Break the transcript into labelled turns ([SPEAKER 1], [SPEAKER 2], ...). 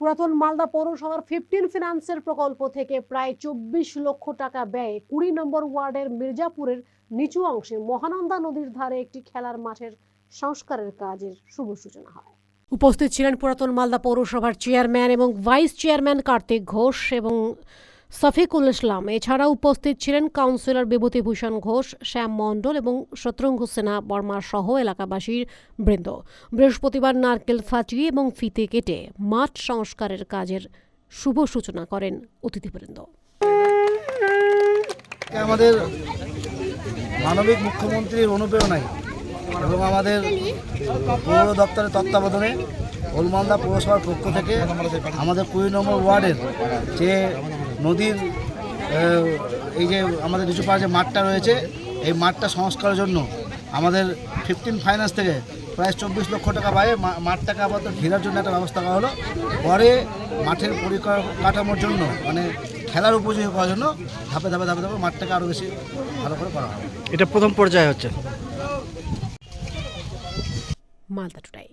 [SPEAKER 1] পুরাতন মালদা পৌরসভার ফিফটিন ফিনান্সের প্রকল্প থেকে প্রায় চব্বিশ লক্ষ টাকা ব্যয়ে কুড়ি নম্বর ওয়ার্ডের মির্জাপুরের নিচু অংশে মহানন্দা নদীর ধারে একটি খেলার মাঠের সংস্কারের কাজের শুভ সূচনা হয়। উপস্থিত ছিলেন পুরাতন মালদা পৌরসভার চেয়ারম্যান এবং ভাইস চেয়ারম্যান কার্তিক ঘোষ এবং সফিকুল ইসলাম। এছাড়া উপস্থিত ছিলেন কাউন্সিলর বিভূতিভূষণ ঘোষ, শ্যাম মণ্ডল এবং শত্রুঙ্গ সেনা বর্মা সহ এলাকাবাসীর বৃন্দ। বৃহস্পতিবার নারকেল ফাটিয়ে এবং ফিতে কেটে মাঠ সংস্কারের কাজের শুভ সূচনা করেন অতিথিবৃন্দ।
[SPEAKER 2] আমাদের মানবিক মুখ্যমন্ত্রীর অনুপ্রেরণায় এবং আমাদের পৌর দপ্তরের তত্ত্বাবধানে ওলমালদা পৌরসভার পক্ষ থেকে আমাদের কুড়ি নম্বর ওয়ার্ডের যে নদীর এই যে আমাদের নিচু পাড়ে যে মাঠটা রয়েছে এই মাঠটা সংস্কারের জন্য আমাদের ফিফটিন ফাইন্যান্স থেকে প্রায় চব্বিশ লক্ষ টাকা বাইরে মাঠটাকে আপাতত ঘেরার জন্য একটা ব্যবস্থা করা হলো। পরে মাঠের পরিকাঠামোর জন্য মানে খেলার উপযোগী করার জন্য ধাপে ধাপে ধাপে ধাপে মাঠটাকে আরও বেশি ভালো করে করা হবে।
[SPEAKER 3] এটা প্রথম পর্যায়ে হচ্ছে।
[SPEAKER 1] মালদা টুডাই